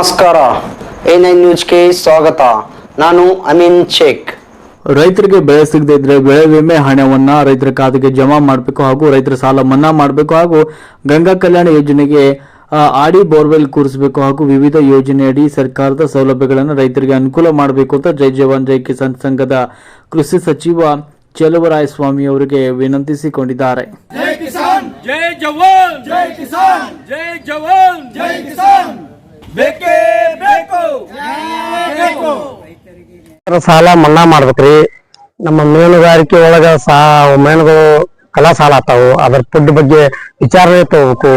ನಮಸ್ಕಾರ. A nine ನ್ಯೂಸ್ಗೆ ಸ್ವಾಗತ. ನಾನು ಅಮೀನ್ ಶೇಖ್. ರೈತರಿಗೆ ಬೆಳೆ ಸಿಗದೇ ಇದ್ರೆ ಬೆಳೆ ವಿಮೆ ಹಣವನ್ನ ರೈತರ ಖಾತೆಗೆ ಜಮಾ ಮಾಡಬೇಕು ಹಾಗೂ ರೈತರ ಸಾಲ ಮನ್ನಾ ಮಾಡಬೇಕು ಹಾಗೂ ಗಂಗಾ ಕಲ್ಯಾಣ ಯೋಜನೆಗೆ ಆಡಿ ಬೋರ್ವೆಲ್ ಕೂರಿಸಬೇಕು ಹಾಗೂ ವಿವಿಧ ಯೋಜನೆಯಡಿ ಸರ್ಕಾರದ ಸೌಲಭ್ಯಗಳನ್ನು ರೈತರಿಗೆ ಅನುಕೂಲ ಮಾಡಬೇಕು ಅಂತ ಜೈ ಜವಾನ್ ಜೈ ಕಿಸಾನ್ ಸಂಘದ ಕೃಷಿ ಸಚಿವ ಚೆಲುವರಾಯ ಸ್ವಾಮಿ ಅವರಿಗೆ ವಿನಂತಿಸಿಕೊಂಡಿದ್ದಾರೆ. ಜೈ ಜವಾನ್ ಜೈ ಕಿಸಾನ್ ಜೈ ಜವಾನ್ ಜೈ ಕಿಸಾನ್. ಸಾಲ ಮನ್ನಾ ಮಾಡ್ಬೇಕ್ರಿ. ನಮ್ಮ ಮೀನುಗಾರಿಕೆ ಒಳಗ ಸಾ, ಮೀನುಗಳು ಕಲಾ ಸಾಲ ಆತಾವು ಅದ್ರ ಫುಡ್ ಬಗ್ಗೆ ವಿಚಾರಣೆ ತಗೋಬೇಕು.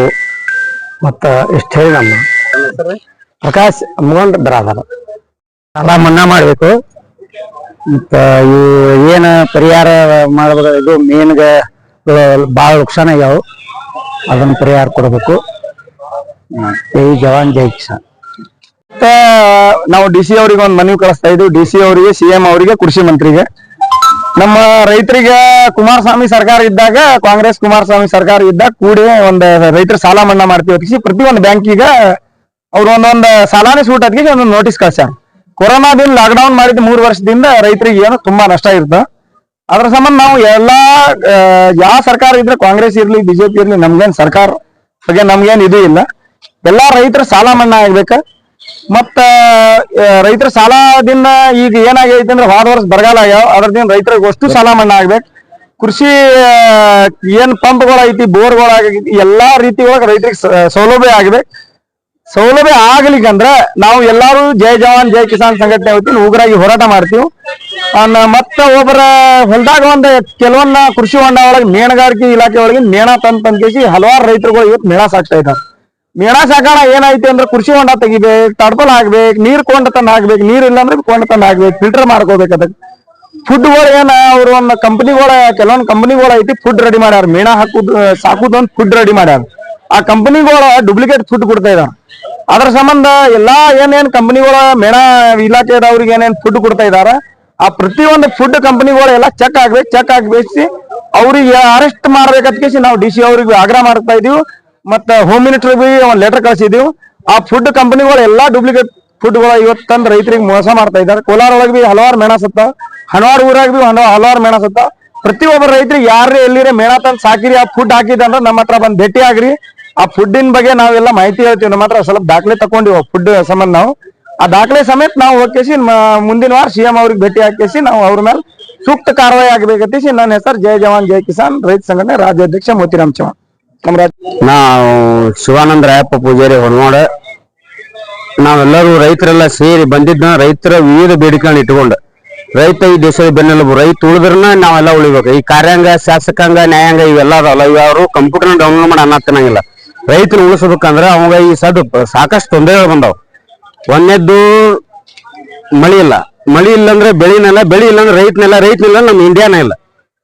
ಮತ್ತ ಇಷ್ಟ ಹೇಳಿ ನಮ್ಮ ಪ್ರಕಾಶ್ ಮುಗೊಂಡ್ ಬರಾದಾರ. ಸಾಲ ಮನ್ನಾ ಮಾಡ್ಬೇಕು. ಮತ್ತ ಈ ಏನ ಪರಿಹಾರ ಮಾಡ್ಬೇಕು, ಇದು ಮೀನ್ಗ ಬಾಳ ನುಕ್ಸಾನ ಆಗ್ಯಾವ. ಅದನ್ನ ಪರಿಹಾರ ಕೊಡಬೇಕು. ಜೈ ಜವಾನ್ ಜೈ ಕಿಸಾನ್. ಮತ್ತೆ, ನಾವು ಡಿ ಸಿ ಅವರಿಗೆ ಒಂದು ಮನವಿ ಕಳಿಸ್ತಾ ಇದ್ವಿ. ಡಿ ಸಿ ಅವರಿಗೆ ಸಿಎಂ ಅವರಿಗೆ, ಕೃಷಿ ಮಂತ್ರಿಗೆ. ನಮ್ಮ ರೈತರಿಗೆ ಕುಮಾರಸ್ವಾಮಿ ಸರ್ಕಾರ ಇದ್ದಾಗ, ಕಾಂಗ್ರೆಸ್ ಕುಮಾರಸ್ವಾಮಿ ಸರ್ಕಾರ ಇದ್ದಾಗ ಕೂಡಿ ಒಂದು ರೈತರ ಸಾಲ ಮನ್ನಾ ಮಾಡ್ತೀವಿ. ಪ್ರತಿ ಒಂದು ಬ್ಯಾಂಕಿಗ ಅವ್ರು ಒಂದೊಂದು ಸಾಲಾನೇ ಸೂಟ್ ಅದಕ್ಕೆ ಒಂದು ನೋಟಿಸ್ ಕಳ್ಸ್ಯಾರ. ಕೊರೋನಾದಿಂದ ಲಾಕ್ಡೌನ್ ಮಾಡಿದ ಮೂರು ವರ್ಷದಿಂದ ರೈತರಿಗೆ ಏನು ತುಂಬಾ ನಷ್ಟ ಇರ್ತ ಅದ್ರ ಸಂಬಂಧ ನಾವು ಎಲ್ಲಾ ಯಾವ ಸರ್ಕಾರ ಇದ್ರೆ ಕಾಂಗ್ರೆಸ್ ಇರ್ಲಿ, ಬಿಜೆಪಿ ಇರ್ಲಿ, ನಮ್ಗೇನ್ ಸರ್ಕಾರ ಬಗ್ಗೆ ನಮ್ಗೇನ್ ಇದು ಇಲ್ಲ. ಎಲ್ಲಾ ರೈತರ ಸಾಲ ಮನ್ನಾ ಆಗ್ಬೇಕ. ಮತ್ತ ರೈತರ ಸಾಲದಿಂದ ಈಗ ಏನಾಗೈತಿ ಅಂದ್ರೆ ಹೋದ ವರ್ಷ ಬರಗಾಲ ಆಗ್ಯಾವ. ಅದ್ರದಿಂದ ರೈತರಿಗೆ ಅಷ್ಟು ಸಾಲ ಮನ್ನಾ ಆಗ್ಬೇಕು. ಕೃಷಿ ಏನ್ ಪಂಪ್ಗಳು ಐತಿ, ಬೋರ್ಗಳು ಆಗೈತಿ, ಎಲ್ಲಾ ರೀತಿ ಒಳಗ ರೈತರಿಗೆ ಸೌಲಭ್ಯ ಆಗ್ಬೇಕು. ಸೌಲಭ್ಯ ಆಗ್ಲಿಕ್ಕಂದ್ರ ನಾವು ಎಲ್ಲಾರು ಜೈ ಜವಾನ್, ಜೈ ಕಿಸಾನ್ ಸಂಘಟನೆ ವತಿಯಿಂದ ಉಗ್ರಾಗಿ ಹೋರಾಟ ಮಾಡ್ತೀವಿ. ಅನ್ನ, ಮತ್ತ ಒಬ್ಬರ ಹೊಲದಾಗ ಒಂದ್ ಕೆಲವೊಂದ ಕೃಷಿ ಹೊಂಡ ಒಳಗೆ, ಮೇಣಗಾರಿಕೆ ಇಲಾಖೆ ಒಳಗೆ ಮೇಣ ತಂದ್ ತಂದ್ಕೇಸಿ ಹಲವಾರು ರೈತರುಗಳು ಇವತ್ತು ಮೇಣ ಸಾಕ್ತಾ ಇದ್ದಾರೆ ಮೇಣ ಸಾಕಾಣ ಏನೈತಿ ಅಂದ್ರೆ ಕೃಷಿ ಹೊಂಡ ತೆಗಿಬೇಕು ತಡ್ಪಲ್ ಹಾಕ್ಬೇಕು, ನೀರ್ ಕೊಂಡ ತಂದ್ ಹಾಕ್ಬೇಕು, ನೀರ್ ಇಲ್ಲ ಅಂದ್ರೆ ಕೊಂಡ ತಂದ್ ಹಾಕ್ಬೇಕು ಫಿಲ್ಟರ್ ಮಾಡ್ಕೋಬೇಕು ಅದಕ್ಕೆ ಫುಡ್ಗಳು ಏನ ಅವ್ರ ಒಂದ್ ಕಂಪನಿಗಳ ಕೆಲವೊಂದ್ ಕಂಪನಿಗೋಳ ಐತಿ ಫುಡ್ ರೆಡಿ ಮಾಡ್ಯಾರ. ಮೇಣ ಹಾಕುದ್, ಸಾಕುದ್ ಒಂದ್ ಫುಡ್ ರೆಡಿ ಮಾಡ್ಯಾರ. ಆ ಕಂಪನಿಗೋಳ ಡೂಪ್ಲಿಕೇಟ್ ಫುಡ್ ಕೊಡ್ತಾ ಇದಾರ. ಅದ್ರ ಸಂಬಂಧ ಎಲ್ಲಾ ಏನೇನ್ ಕಂಪನಿಗಳ ಮೇಣ ಇಲಾಖೆದವ್ರಿಗೆ ಏನೇನ್ ಫುಡ್ ಕೊಡ್ತಾ ಇದಾರ, ಆ ಪ್ರತಿಯೊಂದು ಫುಡ್ ಕಂಪನಿಗಳು ಎಲ್ಲ ಚೆಕ್ ಆಗ್ಬೇಕು ಚೆಕ್ ಆಗ್ಬೇಸಿ ಅವ್ರಿಗೆ ಅರೆಸ್ಟ್ ಮಾಡ್ಬೇಕಂತ ನಾವು ಡಿ ಸಿ ಅವ್ರಿಗೆ ಆಗ್ರಹ ಮಾಡ್ತಾ ಇದೀವಿ. ಮತ್ತ ಹೋಮ್ ಮಿನಿಸ್ಟರ್ ಬಿ ಒಂದ್ ಲೆಟರ್ ಕಳ್ಸಿದೀವಿ. ಆ ಫುಡ್ ಕಂಪನಿಗಳು ಎಲ್ಲಾ ಡೂಪ್ಲಿಕೇಟ್ ಫುಡ್ಗಳು ಇವತ್ತು ತಂದು ರೈತರಿಗೆ ಮೋಸ ಮಾಡ್ತಾ ಇದ್ದಾರೆ ಕೋಲಾರ ಒಳಗೆ ಬಿ ಹಲವಾರು ಮೇಣ ಸತ್ತ. ಹಲವಾರು ಊರಾಗ ಬಿ ಹಲವಾರು ಮೇಣ ಸತ್ತ. ಪ್ರತಿಯೊಬ್ಬ ರೈತರಿಗೆ ಯಾರೇ ಎಲ್ಲಿರೇ ಮೇಣ ತಂದು ಸಾಕಿರಿ, ಆ ಫುಡ್ ಹಾಕಿದೆ ಅಂದ್ರೆ ನಮ್ಮ ಹತ್ರ ಬಂದ್ ಭೇಟಿ ಆಗ್ರಿ. ಆ ಫುಡ್ಡಿನ ಬಗ್ಗೆ ನಾವೆಲ್ಲ ಮಾಹಿತಿ ಹೇಳ್ತೀವಿ. ನಮ್ಮ ಹತ್ರ ಸ್ವಲ್ಪ ದಾಖಲೆ ತಕೊಂಡಿವಿ ಫುಡ್ ಸಂಬಂಧ ನಾವು. ಆ ದಾಖಲೆ ಸಮೇತ ನಾವು ಹೋಗಿ ಮುಂದಿನ ವಾರ ಸಿಎಂ ಅವ್ರಿಗೆ ಭೇಟಿ ಹಾಕಿಸಿ ನಾವು ಅವ್ರ ಮೇಲೆ ಸೂಕ್ತ ಕಾರ್ವಾಯಿ ಆಗ್ಬೇಕಂತೇಸಿ ನನ್ನ ಹೆಸರು ಜಯ ಜವಾನ್ ಜಯ ಕಿಸಾನ್. ರೈತ ಸಂಘಟನೆ ರಾಜ್ಯಾಧ್ಯಕ್ಷ ಮೋತಿರಾಮ್ ಚೌಹಾಣ್ ನಾವು ಶಿವಾನಂದ ರಾಯಪ್ಪ ಪೂಜಾರಿ ಹೊರನಾಡ ನಾವೆಲ್ಲರೂ ರೈತರೆಲ್ಲ ಸೇರಿ ಬಂದಿದ್ದ ರೈತರ ವಿವಿಧ ಬೇಡಿಕೆಗಳನ್ನ ಇಟ್ಕೊಂಡು ರೈತ ಈ ದೇಶದ ಬೆನ್ನೆಲುಬು, ರೈತ ಉಳಿದ್ರನ್ನ ನಾವೆಲ್ಲ ಉಳಿಬೇಕು. ಈ ಕಾರ್ಯಾಂಗ, ಶಾಸಕಾಂಗ, ನ್ಯಾಯಾಂಗ ಇವೆಲ್ಲ ಅದಾವಲ್ಲ ಇವ್ರು ಕಂಪ್ಯೂಟರ್ ಡೌನ್ಲೋಡ್ ಮಾಡಿ ಅನ್ನ ತಿನ್ನಂಗಿಲ್ಲ ರೈತನ ಉಳಿಸ್ಬೇಕಂದ್ರೆ ಅವಾಗ ಈ ಸದ್ ಸಾಕಷ್ಟು ತೊಂದರೆಗಳು ಬಂದವು. ಒಂದನೇದ್ದು ಮಳಿ ಇಲ್ಲ. ಮಳಿ ಇಲ್ಲಂದ್ರೆ ಬೆಳಿನೆಲ್ಲ, ಬೆಳಿ ಇಲ್ಲಂದ್ರೆ ರೈತನೆಲ್ಲ, ರೈತನಿಲ್ಲ, ನಮ್ಮ ಇಂಡಿಯಾನೇ ಇಲ್ಲ.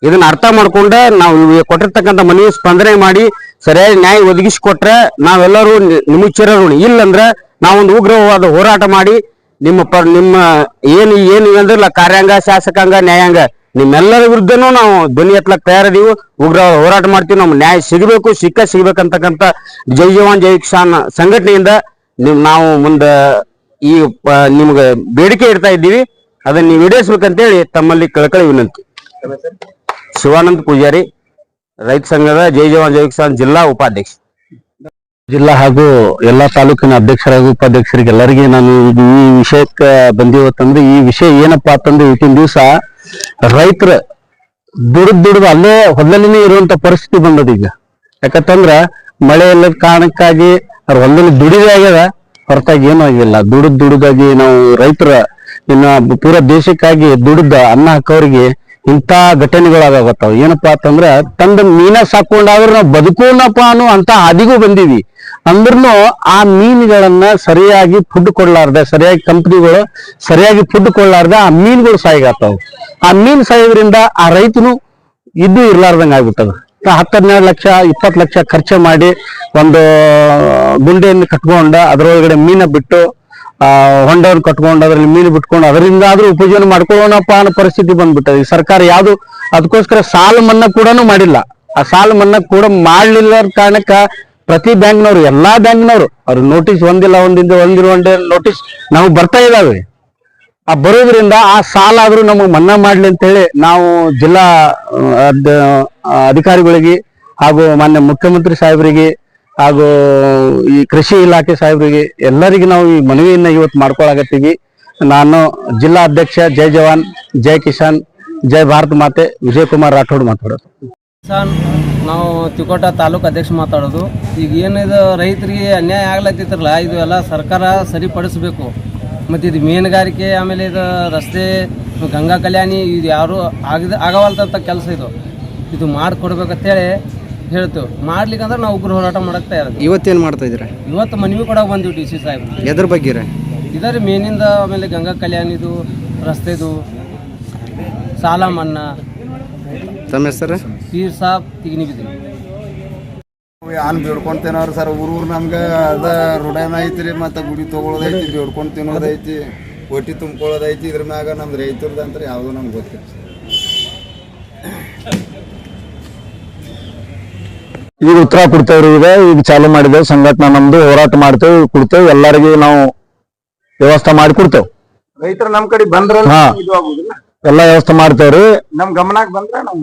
ಇದನ್ನ ಅರ್ಥ ಮಾಡ್ಕೊಂಡ ನಾವು ಕೊಟ್ಟಿರ್ತಕ್ಕಂಥ ಮನವಿ ಸ್ಪಂದನೆ ಮಾಡಿ ಸರಿಯಾಗಿ ನ್ಯಾಯ ಒದಗಿಸಿಕೊಟ್ರೆ ನಾವೆಲ್ಲರೂ ನಿಮಿಚ್ಚರರು ಇಲ್ಲಂದ್ರೆ ನಾವೊಂದು ಉಗ್ರವಾದ ಹೋರಾಟ ಮಾಡಿ ನಿಮ್ಮ ಪರ್ ನಿಮ್ಮ ಏನು ಏನು ಅಂದ್ರಲ್ಲ ಕಾರ್ಯಾಂಗ, ಶಾಸಕಾಂಗ, ನ್ಯಾಯಾಂಗ, ನಿಮ್ಮೆಲ್ಲರ ವಿರುದ್ಧನೂ ನಾವು ಧ್ವನಿ ಎತ್ತಲಕ್ ತಯಾರಿದೀವಿ. ಉಗ್ರ ಹೋರಾಟ ಮಾಡ್ತೀವಿ. ನಮ್ಗೆ ನ್ಯಾಯ ಸಿಗಬೇಕು, ಸಿಕ್ಕ ಸಿಗ್ಬೇಕಂತಕ್ಕಂಥ ಜೈ ಜವಾನ್, ಜೈ ಕಿಸಾನ್ ಸಂಘಟನೆಯಿಂದ ನಿಮ್ ನಾವು ಮುಂದೆ ಈ ನಿಮ್ಗೆ ಬೇಡಿಕೆ ಇಡ್ತಾ ಇದ್ದೀವಿ. ಅದನ್ನ ನೀವು ಈಡೇರಿಸ್ಬೇಕಂತೇಳಿ ತಮ್ಮಲ್ಲಿ ಕಳಕಳಿ ವಿನಂತಿ. ಶಿವಾನಂದ ಪೂಜಾರಿ. ರೈತ ಸಂಘದ ಜೈ ಜವಾನ್ ಜೈ ಕಿಸಾನ್ ಜಿಲ್ಲಾ ಉಪಾಧ್ಯಕ್ಷ. ಜಿಲ್ಲಾ ಹಾಗೂ ಎಲ್ಲಾ ತಾಲೂಕಿನ ಅಧ್ಯಕ್ಷರಾಗಿ ಉಪಾಧ್ಯಕ್ಷರಿಗೆ ಎಲ್ಲರಿಗೆ ನಾನು ಈ ವಿಷಯಕ್ಕೆ ಬಂದಿವತ್ತಂದ್ರೆ ಈ ವಿಷಯ ಏನಪ್ಪಾ ಅಂತಂದ್ರೆ ಇವತ್ತಿನ ದಿವಸ ರೈತರ ದುಡ್ದು ದುಡ್ದು ಅಲ್ಲೇ ಹೊಲದಲ್ಲಿನೇ ಇರುವಂತ ಪರಿಸ್ಥಿತಿ ಬಂದದ ಈಗ. ಯಾಕಂತಂದ್ರ ಮಳೆ ಇಲ್ಲದ ಕಾರಣಕ್ಕಾಗಿ ಅವ್ರ ಹೊಲದಲ್ಲಿ ದುಡಿದೇ ಆಗ್ಯದ, ಹೊರತಾಗಿ ಏನೂ ಆಗಿಲ್ಲ ದುಡಿದು ದುಡಿದಾಗಿ ನಾವು ರೈತರ ಇನ್ನ ಪೂರ ದೇಶಕ್ಕಾಗಿ ದುಡಿದ ಅನ್ನ ಹಾಕೋರಿಗೆ ಇಂಥ ಘಟನೆಗಳಾಗತ್ತಾವ ಏನಪ್ಪಾ ಅಂತಂದ್ರ, ತಂದ ಮೀನ ಸಾಕೊಂಡಾದ್ರೂ ನಾವು ಬದುಕೋಣಪ್ಪ ಅನ್ನೋ ಅಂತ ಹಾದಿಗೂ ಬಂದೀವಿ. ಅಂದ್ರೂ ಆ ಮೀನುಗಳನ್ನ ಸರಿಯಾಗಿ ಫುಡ್ ಕೊಡ್ಲಾರ್ದೆ, ಸರಿಯಾಗಿ ಕಂಪ್ನಿಗಳು ಸರಿಯಾಗಿ ಫುಡ್ ಕೊಡ್ಲಾರ್ದೆ ಆ ಮೀನುಗಳು ಸಾಯಿಗಾತಾವ. ಆ ಮೀನ್ ಸಾಯೋದ್ರಿಂದ ಆ ರೈತನು ಇದ್ದು ಇರ್ಲಾರ್ದಂಗ ಆಗ್ಬಿಟ್ಟದ. ಹತ್ತು ಹನ್ನೆರಡು ಲಕ್ಷ, ಇಪ್ಪತ್ತು ಲಕ್ಷ ಖರ್ಚು ಮಾಡಿ ಒಂದು ಗುಂಡೆಯನ್ನು ಕಟ್ಕೊಂಡ ಅದರೊಳಗಡೆ ಮೀನ ಬಿಟ್ಟು ಆ ಹೊಂಡವನ್ನು ಕಟ್ಕೊಂಡು ಅದ್ರಲ್ಲಿ ಮೀನು ಬಿಟ್ಕೊಂಡು ಅದರಿಂದ ಆದ್ರೂ ಉಪಜೀವನ ಮಾಡ್ಕೊಳ್ಳೋಣಪ್ಪ ಅನ್ನೋ ಪರಿಸ್ಥಿತಿ ಬಂದ್ಬಿಟ್ಟದೆ. ಸರ್ಕಾರ ಯಾವುದು, ಅದಕ್ಕೋಸ್ಕರ ಸಾಲ ಮನ್ನಾ ಕೂಡ ಮಾಡಿಲ್ಲ. ಆ ಸಾಲ ಮನ್ನಾ ಕೂಡ ಮಾಡ್ಲಿಲ್ಲ ಕಾರಣಕ್ಕ ಪ್ರತಿ ಬ್ಯಾಂಕ್ನವ್ರು, ಎಲ್ಲಾ ಬ್ಯಾಂಕ್ನವರು, ಅವ್ರು ನೋಟಿಸ್ ಒಂದಿಲ್ಲ, ಒಂದಿಂದ ಒಂದಿರೋ ಒಂದೇ ನೋಟಿಸ್ ನಾವು ಬರ್ತಾ ಇದಾವೆ ಆ ಬರೋದ್ರಿಂದ ಆ ಸಾಲ ಆದ್ರೂ ನಮಗೆ ಮನ್ನಾ ಮಾಡ್ಲಿ ಅಂತ ಹೇಳಿ ನಾವು ಜಿಲ್ಲಾ ಅಧಿಕಾರಿಗಳಿಗೆ ಹಾಗೂ ಮಾನ್ಯ ಮುಖ್ಯಮಂತ್ರಿ ಸಾಹೇಬರಿಗೆ ಹಾಗೂ ಈ ಕೃಷಿ ಇಲಾಖೆ ಸಾಹೇಬರಿಗೆ ಎಲ್ಲರಿಗೆ ನಾವು ಈ ಮನವಿಯನ್ನ ಇವತ್ತು ಮಾಡ್ಕೊಳಕತ್ತೀವಿ. ನಾನು ಜಿಲ್ಲಾ ಅಧ್ಯಕ್ಷ ಜೈ ಜವಾನ್, ಜೈ ಕಿಸಾನ್, ಜೈ ಭಾರತ್ ಮಾತೆ ವಿಜಯ್ ಕುಮಾರ್ ರಾಠೋಡ್ ಮಾತಾಡೋದು. ಸರ್ ನಾವು ತಿಕೋಟ ತಾಲೂಕು ಅಧ್ಯಕ್ಷ ಮಾತಾಡೋದು. ಈಗ ಏನಿದು ರೈತರಿಗೆ ಅನ್ಯಾಯ ಆಗ್ಲತ್ತಿತ್ತಲ್ಲ ಇದು ಎಲ್ಲ ಸರ್ಕಾರ ಸರಿಪಡಿಸಬೇಕು. ಮತ್ತು ಇದು ಮೀನುಗಾರಿಕೆ, ಆಮೇಲೆ ಇದು ರಸ್ತೆ, ಗಂಗಾ ಕಲ್ಯಾಣಿ, ಇದು ಯಾರು ಆಗದ ಆಗವಲ್ದಂಥ ಕೆಲಸ ಇದು. ಇದು ಮಾಡಿಕೊಡ್ಬೇಕಂತೇಳಿ ಹೇಳ್ತೇವೆ. ಮಾಡ್ಲಿಕ್ಕಂದ್ರೆ ನಾವು ಉಗ್ರ ಹೋರಾಟ ಮಾಡಕ್ ತಯಾರಿದ್ದೀವಿ. ಇವತ್ತೇನು ಮಾಡ್ತಾ ಇದ್ದೀರಾ? ಇವತ್ತು ಮನವಿ ಕೂಡ ಬಂದಿವಿ ಡಿ ಸಿ ಸಾಹೇಬ್. ಎದ್ರ ಬಗ್ಗೆ ರೀ? ಇದರ ಮೇನಿಂದ ಆಮೇಲೆ ಗಂಗಾ ಕಲ್ಯಾಣಿದು ರಸ್ತೆದು ಸಾಲ ಮನ್ನಾ ತಮ್ಮ ಹೆಸರು? ಪೀರ್ ಸಾಬ್ ತಿಗಿನಿ ಬಿದ್ದಿವಿ ಆನ್ ಬೇಡ್ಕೊಂಡ್ ತಿನ್ನೋರು ಸರ್ ಊರು ಊರು ನಮ್ಗೆ ಅದ ರೂಢನ ಐತ್ರಿ ಮತ್ತೆ ಗುಡಿ ತಗೊಳೋದೈತಿ ಬೇಡ್ಕೊಂಡ್ ತಿನ್ನೋದೈತಿ ಹೊಟ್ಟಿ ತುಂಬ್ಕೊಳ್ಳೋದೈತಿ ಇದ್ರ ಮ್ಯಾಗ ನಮ್ದು ಅಂತ ಯಾವುದು ನಮ್ಗೆ ಗೊತ್ತಿಲ್ಲ. ಈಗ ಉತ್ತರ ಕೊಡ್ತೇವ್ರಿ ಈಗ ಈಗ ಚಾಲು ಮಾಡಿದೆ ಸಂಘಟನೆ ನಮ್ದು ಹೋರಾಟ ಮಾಡ್ತೇವೆ ಕೊಡ್ತೇವೆ. ಎಲ್ಲರಿಗೂ ನಾವು ವ್ಯವಸ್ಥೆ ಮಾಡಿ ಕೊಡ್ತೇವೆ. ರೈತರು ನಮ್ ಕಡೆ ಬಂದ್ರ ಹಾ. ಇದು ಆಗುದಿಲ್ಲ. ಎಲ್ಲಾ ವ್ಯವಸ್ಥೆ ಮಾಡ್ತೇವ್ರಿ. ನಮ್ ಗಮನಕ್ಕೆ ಬಂದ್ರೆ ನಾವು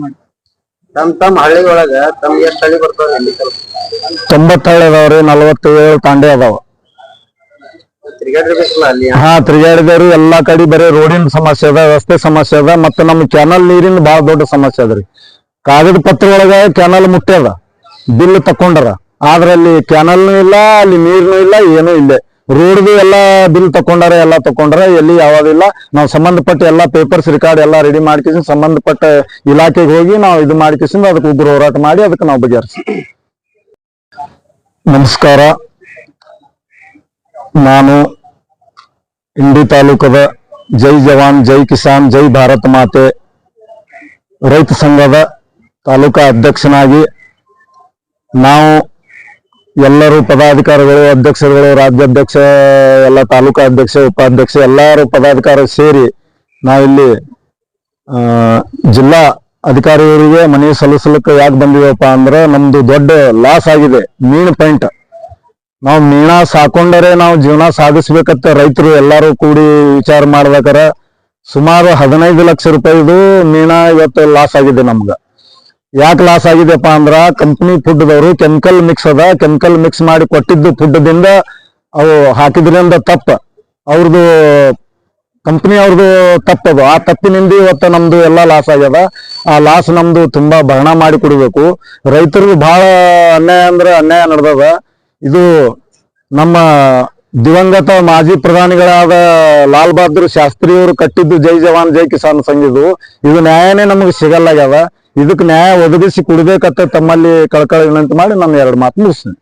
ತಮ್ಮ ತಮ್ಮ ಹಳ್ಳಿ ಒಳಗ ತಮ್ಗೆ ಎಷ್ಟು ಹಳ್ಳಿ ಬರ್ತಾವ ತೊಂಬತ್ತೇಳು ಅದಾವ್ರಿ ನಲವತ್ತೇಳು ತಾಂಡೆ ಅದಾವ. ತಿರ್ಗಾಡಿರ್ಬೇಕಲ್ಲ ಅಲ್ಲಿ. ಹಾ ತಿರುಗಾಡಿದವ್ರಿ. ಎಲ್ಲಾ ಕಡೆ ಬರೀ ರೋಡಿನ ಸಮಸ್ಯೆ ಅದ ರಸ್ತೆ ಸಮಸ್ಯೆ ಅದ ಮತ್ತೆ ನಮ್ಮ ಕೆನಲ್ ನೀರಿನ ಬಹಳ ದೊಡ್ಡ ಸಮಸ್ಯೆ ಅದ್ರಿ. ಕಾಗದ ಪತ್ರ ಒಳಗ ಮುಟ್ಟಿ ಮುಟ್ಟ್ಯದ ಬಿಲ್ ತಕೊಂಡಾರ. ಆದ್ರ ಅಲ್ಲಿ ಕ್ಯಾನಲ್ನು ಇಲ್ಲ, ಅಲ್ಲಿ ನೀರ್ನು ಇಲ್ಲ, ಏನೂ ಇಲ್ಲ. ರೋಡ್ದು ಎಲ್ಲ ಬಿಲ್ ತಕೊಂಡಾರ ಎಲ್ಲ ತಕೊಂಡಾರ, ಎಲ್ಲಿ ಇಲ್ಲ. ನಾವು ಸಂಬಂಧಪಟ್ಟ ಎಲ್ಲ ಪೇಪರ್ಸ್ ರೆಕಾರ್ಡ್ ಎಲ್ಲ ರೆಡಿ ಮಾಡ್ಕಿಸಿ ಸಂಬಂಧಪಟ್ಟ ಇಲಾಖೆಗೆ ಹೋಗಿ ನಾವು ಇದು ಮಾಡ್ಕಿಸಿಂದ ಅದಕ್ಕೆ ಉಗ್ರ ಹೋರಾಟ ಮಾಡಿ ಅದಕ್ಕೆ ನಾವು ಬಗೆಹರಿಸಿ. ನಮಸ್ಕಾರ. ನಾನು ಇಂಡಿ ತಾಲೂಕದ ಜೈ ಜವಾನ್, ಜೈ ಕಿಸಾನ್, ಜೈ ಭಾರತ್ ಮಾತೆ ರೈತ ಸಂಘದ ತಾಲೂಕಾ ಅಧ್ಯಕ್ಷನಾಗಿ ನಾವು ಎಲ್ಲರೂ ಪದಾಧಿಕಾರಿಗಳು, ಅಧ್ಯಕ್ಷರುಗಳು, ರಾಜ್ಯಾಧ್ಯಕ್ಷ, ಎಲ್ಲ ತಾಲೂಕಾ ಅಧ್ಯಕ್ಷ, ಉಪಾಧ್ಯಕ್ಷ, ಎಲ್ಲರೂ ಪದಾಧಿಕಾರಿ ಸೇರಿ ನಾವಿಲ್ಲಿ ಜಿಲ್ಲಾ ಅಧಿಕಾರಿಗಳಿಗೆ ಮನವಿ ಸಲ್ಲಿಸಲಿಕ್ಕೆ ಯಾಕೆ ಬಂದಿವಪ್ಪ ಅಂದ್ರೆ ನಮ್ದು ದೊಡ್ಡ ಲಾಸ್ ಆಗಿದೆ, ಮೀನು ಪಾಯಿಂಟ್ ನಾವು ಮೀನ ಸಾಕೊಂಡರೆ ನಾವು ಜೀವನ ಸಾಗಿಸ್ಬೇಕಂತ ರೈತರು ಎಲ್ಲರೂ ಕೂಡಿ ವಿಚಾರ ಮಾಡ್ಬೇಕಾರ ಸುಮಾರು ಹದಿನೈದು ಲಕ್ಷ ರೂಪಾಯಿದು ಮೀನ ಇವತ್ತು ಲಾಸ್ ಆಗಿದೆ ನಮ್ಗ. ಯಾಕೆ ಲಾಸ್ ಆಗಿದೆಪ್ಪ ಅಂದ್ರ ಕಂಪನಿ ಫುಡ್ದವರು ಕೆಮಿಕಲ್ ಮಿಕ್ಸ್ ಅದ. ಕೆಮಿಕಲ್ ಮಿಕ್ಸ್ ಮಾಡಿ ಕೊಟ್ಟಿದ್ದು ಫುಡ್ದಿಂದ ಅವು ಹಾಕಿದ್ರಿಂದ ತಪ್ಪ. ಅವ್ರದ್ದು ಕಂಪ್ನಿ ಅವ್ರದ್ದು ತಪ್ಪದು ಆ ತಪ್ಪಿನಿಂದ ಇವತ್ತು ನಮ್ದು ಎಲ್ಲಾ ಲಾಸ್ ಆಗ್ಯದ. ಆ ಲಾಸ್ ನಮ್ದು ತುಂಬಾ ಭರಣ ಮಾಡಿ ಕೊಡ್ಬೇಕು. ರೈತರಿಗೆ ಬಹಳ ಅನ್ಯಾಯ ಅಂದ್ರೆ ಅನ್ಯಾಯ ನಡೆದದ. ಇದು ನಮ್ಮ ದಿವಂಗತ ಮಾಜಿ ಪ್ರಧಾನಿಗಳಾದ ಲಾಲ್ ಬಹದ್ದೂರ್ ಶಾಸ್ತ್ರಿಯವರು ಕಟ್ಟಿದ್ದು ಜೈ ಜವಾನ್, ಜೈ ಕಿಸಾನ್ ಸಂಘಿದು ಇದು ನ್ಯಾಯನೇ ನಮಗೆ ಸಿಗಲ್ಲಾಗ್ಯದ. ಇದಕ್ಕೆ ನ್ಯಾಯ ಒದಗಿಸಿ ಕೊಡ್ಬೇಕಂತ ತಮ್ಮಲ್ಲಿ ಕಳಕಳಿ ವಿನಂತಿ ಮಾಡಿ ನಾನು ಎರಡು ಮಾತು ಮುಗಿಸ್ತೀನಿ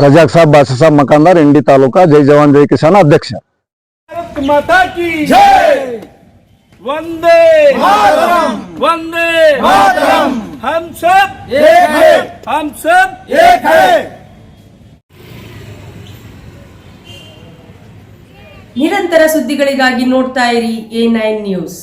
ರಜಾಕ್ ಸಾಬ್ ಬಾಸ ಸಾಬ್ ಮಕಾಂದಾರ್ ಇಂಡಿ ತಾಲೂಕಾ ಜೈ ಜವಾನ್ ಜೈ ಕಿಸಾನ್ ಅಧ್ಯಕ್ಷ भारत माता की जय वंदे मातरम वंदे मातरम हम सब एक है हम सब एक है ನಿರಂತರ ಸುದ್ದಿಗಳಿಗಾಗಿ ನೋಡ್ತಾ ಇರಿ ಎ ನೈನ್ ನ್ಯೂಸ್